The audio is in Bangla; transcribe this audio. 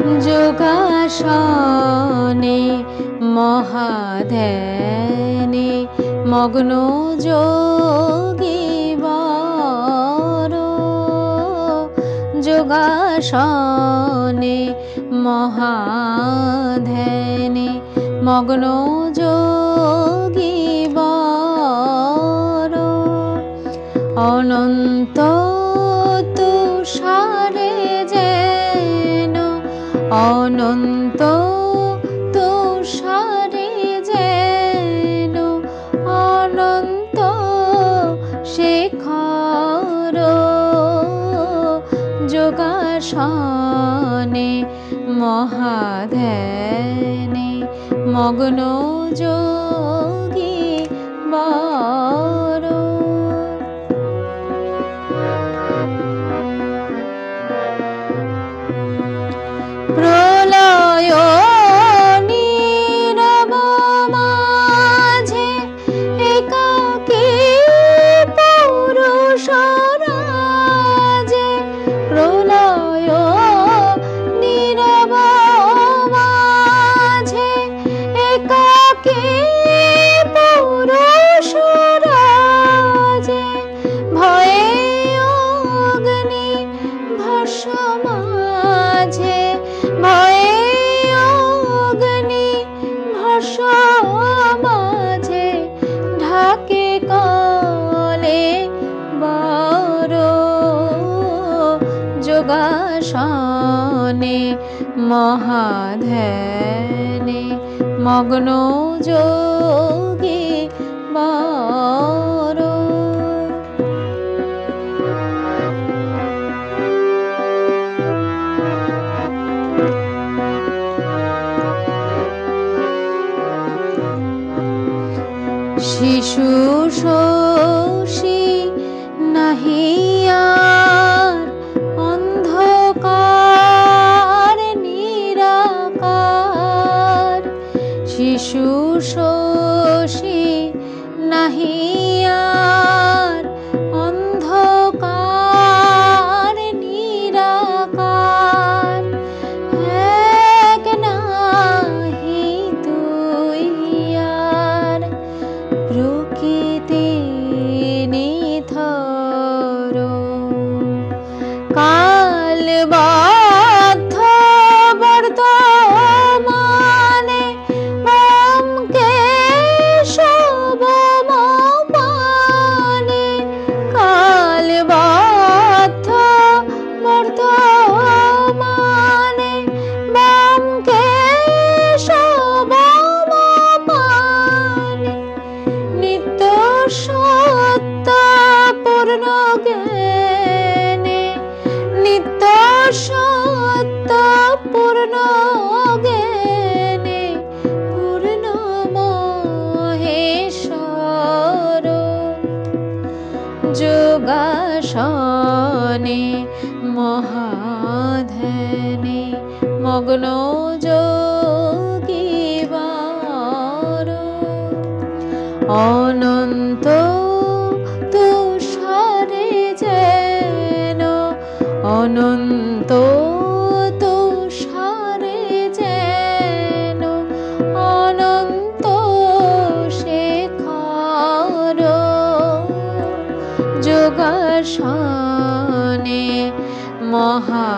যোগাসনে মহাধ্যানে মগ্ন যোগী বর। যোগাসনে মহাধ্যানে মগ্ন যোগী বর। অনন্ত তুষারে অনন্ত তুষারে যেন অনন্ত শেখর যোগাসনে মহাধ্যানে মগ্ন যোগী যোগাসনে মহাধ্যানে মগ্ন যোগী বড় শিশু শোষী নাহিয়ার শিশু শশী নাহিয়ার যোগাসনে মহাধনে মগ্ন যোগী বার। যোগাসনে মহা